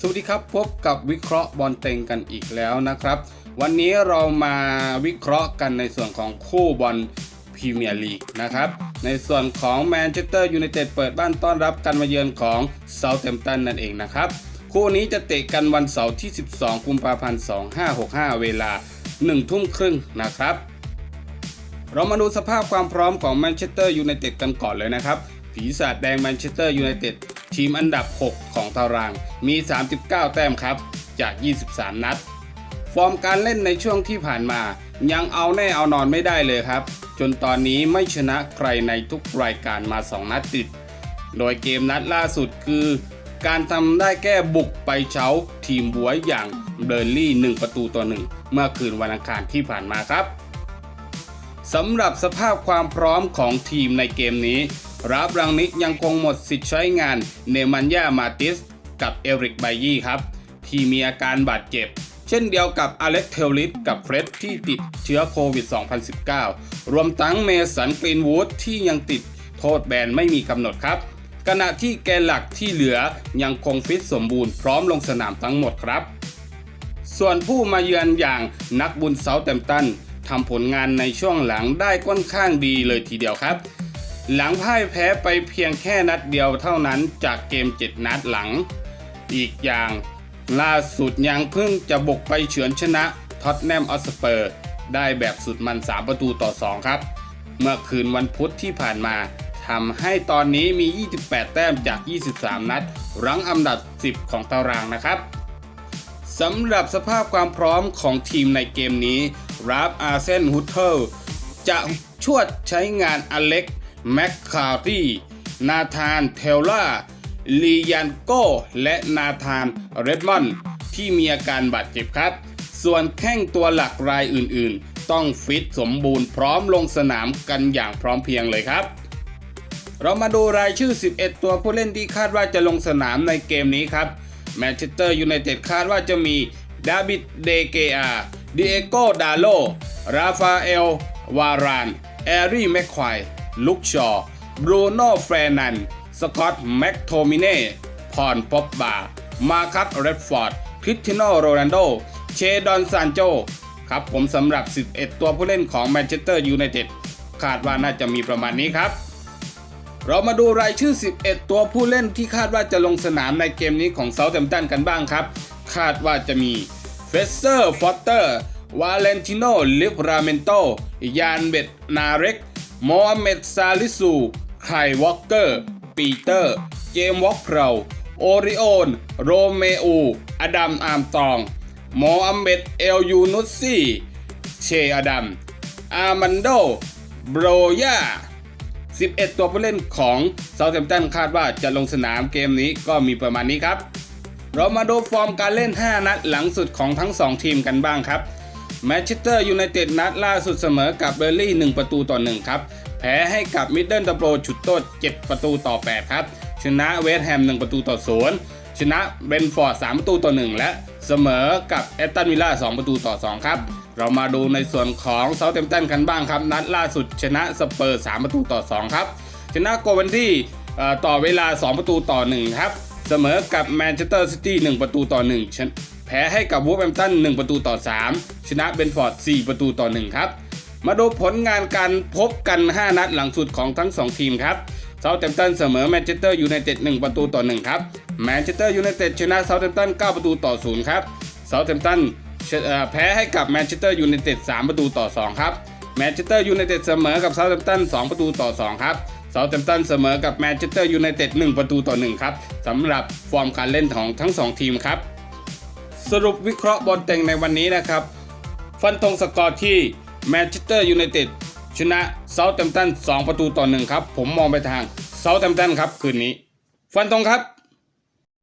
สวัสดีครับพบกับวิเคราะห์บอลเต็งกันอีกแล้วนะครับ วันนี้เรามาวิเคราะห์กันในส่วนของคู่บอลพรีเมียร์ลีกนะครับ ในส่วนของแมนเชสเตอร์ยูไนเต็ดเปิดบ้านต้อนรับการมาเยือนของเซาท์แ m ม t ตันนั่นเองนะครับ คู่นี้จะเตะกันวันเสาร์ที่ 12 กุมภาพันธ์ 2565 เวลา 1 ทุ่มครึ่งนะครับ เรามาดูสภาพความพร้อมของแมนเชสเตอร์ยูไนเต็ดกันก่อนเลยนะครับ ผีศาจแดงแมนเชสเตอร์ยูไนเต็ด ทีมอันดับ 6 ของตารางมี 39 แต้มครับ จาก 23 นัด ฟอร์มการเล่นในช่วงที่ผ่านมา ยังเอาแน่เอานอนไม่ได้เลยครับ จนตอนนี้ไม่ชนะใครในทุกรายการมา 2 นัดติด โดยเกมนัดล่าสุดคือ การทำได้แก้บุกไปเช้า ทีมบัวอย่างเบอร์ลี่ 1 ประตูต่อ1เมื่อคืนวันอังคารที่ผ่านมาครับสำหรับสภาพความพร้อมของทีมในเกมนี้ รับรังนิกยังคงหมดสิทธิ์ใช้งานเนมันยามาติสกับเอริกไบยี่ครับ ที่มีอาการบาดเจ็บ เช่นเดียวกับอเล็กเทลลิสกับเฟร็ดที่ติดเชื้อโควิด 2019 รวมทั้งเมสันกรีนวูดที่ยังติดโทษแบนไม่มีกำหนดครับ ขณะที่แกนหลักที่เหลือยังคงฟิตสมบูรณ์พร้อมลงสนามทั้งหมดครับ ส่วนผู้มาเยือนอย่างนักบุญเซาแตมตันทำผลงานในช่วงหลังได้ค่อนข้างดีเลยทีเดียวครับ หลังพ่ายแพ้ไปเพียงแค่นัดเดียวเท่านั้นจากเกม 7 นัดหลัง อีกอย่างล่าสุดยังเพิ่งจะบุกไปเฉือนชนะท็อตแนมออสเปอร์ ได้แบบสุดมัน 3 ประตูต่อ 2 ครับ เมื่อคืนวันพุธที่ผ่านมาทำให้ตอนนี้มี 28 แต้มจาก 23 นัด รั้งอันดับ 10 ของตารางนะครับสำหรับสภาพความพร้อมของทีมในเกมนี้ราฟอาร์เซนฮุตเทลจะชวดใช้งานอเล็ก แมคคาร์ตีนาธานเทลล่าลียันโกและนาธานเรดมอนที่มีอาการบาดเจ็บครับ ส่วนแข้งตัวหลักรายอื่นๆ ต้องฟิตสมบูรณ์พร้อมลงสนามกันอย่างพร้อมเพียงเลยครับ เรามาดูรายชื่อ 11 ตัวผู้เล่นที่คาดว่าจะลงสนามในเกมนี้ครับแมนเชสเตอร์ยูไนเต็ดคาดว่าจะมีดาบิดเดเกอาดิเอโกดาโล ราฟาเอล วาราน แอรี่แมคควาย ลุกชอ บรูโน่เฟรนัน สกอตต์แม็กโทมิเน่พอนป๊อบบา มาคัสเรดฟอร์ดคริสติโนโรนัลโด เชดอนซานโจ ครับผมสำหรับ 11 ตัวผู้เล่นของแมนเชสเตอร์ยูไนเต็ดคาดว่าน่าจะมีประมาณนี้ครับ เรามาดูรายชื่อ 11 ตัวผู้เล่นที่คาดว่าจะลงสนามในเกมนี้ของเซาท์แ m ม t ตันกันบ้างครับ คาดว่าจะมีเฟสเซอร์ ฟอตเตอร์ วาเลนติโน ลิฟราเมนโต ยานเบตนาเร็ก โมฮัมเหม็ดซาลิสูไคลวอลเกอร์ ปีเตอร์ เจมวอลเพรลโอริโอน โรเมอูอดัมอาร์มตองโมฮัมเม็ดเอลยูนุสซี่ เชอดัม อาร์มันโด โบรยา 11 ตัวผู้เล่นของเซาท์แ m มตันคาดว่าจะลงสนามเกมนี้ก็มีประมาณนี้ครับ เรามาดูฟอร์มการเล่น 5 นัดหลังสุดของทั้ง 2 ทีมกันบ้างครับ แมนเชสเตอร์ยูไนเต็ดนัดล่าสุดเสมอกับเบอร์ลี่ 1 ประตูต่อ 1 ครับ แพ้ให้กับมิดเดิลดับโรชุดโทษ7ประตูต่อ 8 ครับ ชนะเวสต์แฮม 1 ประตูต่อ 0 ชนะเบนฟอร์ด 3 ประตูต่อ 1 และเสมอกับแอตตันวิลล่า 2 ประตูต่อ 2 ครับ เรามาดูในส่วนของเซาเท์แ m มตันกันบ้างครับ นัดล่าสุดชนะสเปอร์ 3 ประตูต่อ 2 ครับ ชนะโกเวนที่ต่อเวลา 2 ประตูต่อ 1 ครับ เสมอกับแมนเชสเตอร์ซิตี้ 1 ประตูต่อ1ชน แพ้ให้กับวูฟแฮมตัน1ประตูต่อ 3 ชนะเบนฟอร์ด 4 ประตูต่อ 1 ครับ มาดูผลงานการพบกัน 5 นัดหลังสุดของทั้ง 2 ทีมครับเซาท์แ m มตันเสมอแมนเชสเตอร์ยูไนเต็ด1ประตูต่อ 1 ครับ แมนเชสเตอร์ยูไนเต็ดชนะเซาท์แ m มตัน9ประตูต่อ 0 ครับ เซาท์แ m มตันแพ้ให้กับแมนเชสเตอร์ยูไนเต็ด3ประตูต่อ 2 ครับ แมนเชสเตอร์ยูไนเต็ดเสมอกับเซาท์แ m มตัน2ประตูต่อ 2 ครับเซาท์แ m มตันเสมอกับแมนเชสเตอร์ยูไนเต็ด1ประตูต่อ 1 ครับสำหรับฟอร์มการเล่นของทั้ง 2 ทีมครับ สรุปวิเคราะห์บอลเต็งในวันนี้นะครับ ฟันธงสกอร์ที่แมนเชสเตอร์ยูไนเต็ดชนะเซาท์แทม t ตัน2ประตูต่อ1ครับ ผมมองไปทางเซาท์แทม t ตันครับ คืนนี้ ฟันธงครับ